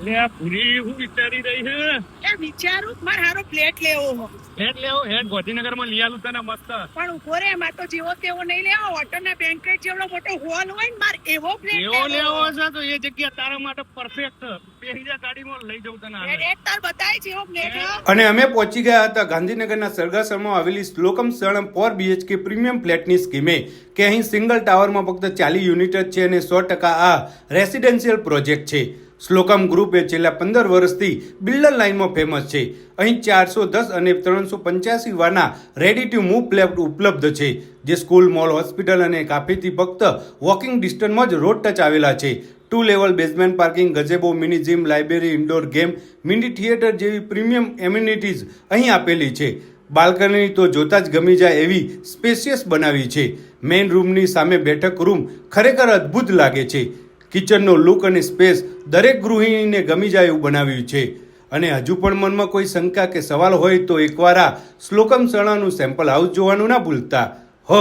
લે આ ભૂરી હું વિચારી રહી છે એ વિચારું કે હારો ફ્લેટ લેવો હો. હેડ લેવો? હેડ ગોધીનગરમાં લઈ આલું તને મસ્ત. પણ ઊભો રે એમાં તો જેવો તેવો નહીં લેવો હોટલના બેન્કેટ જેવડો મોટો હોલ હોય ને મારે એવો ફ્લેટ એવો લેવો છે તો એ જગ્યા તારા માટે પરફેક્ટ બેસી ગાડીમાં લઈ જવું તને એ તાર બતાય જેવો ફ્લેટ અને અમે પહોંચી ગયા હતા ગાંધીનગરના સરગાસરમાં આવેલી Shlokam Sharanam four BHK premium ફ્લેટની સ્કીમે કે અહીં સિંગલ ટાવરમાં ફક્ત ચાલીસ યુનિટ જ છે અને સો ટકા આ રેસિડેન્શિયલ પ્રોજેક્ટ છે. શ્લોકમ ગ્રુપ છેલ્લા પંદર વર્ષથી બિલ્ડર લાઇનમાં ફેમસ છે. અહીં ચારસો દસ અને ત્રણસો પંચ્યાસી વારના રેડી ટુ મૂવ ફ્લેટ ઉપલબ્ધ છે, જે સ્કૂલ મોલ હોસ્પિટલ અને કાફેથી ફક્ત વોકિંગ ડિસ્ટન્સમાં જ રોડ ટચ આવેલા છે. Two level basement parking gazebo mini gym library indoor game mini theatre જેવી પ્રીમિયમ એમ્યુનિટીઝ અહીં આપેલી છે. બાલ્કની તો જોતા જ ગમી જાય એવી સ્પેશિયસ બનાવી છે. મેઇન રૂમની સામે બેઠક રૂમ ખરેખર અદ્ભુત લાગે છે. કિચનનો લુક અને સ્પેસ દરેક ગૃહિણીને ગમી જાય એવું બનાવ્યું છે. અને હજુ પણ મનમાં કોઈ શંકા કે સવાલ હોય તો એકવાર આ શ્લોકમ સણાનું સેમ્પલ હાઉસ જોવાનું ના ભૂલતા. હ.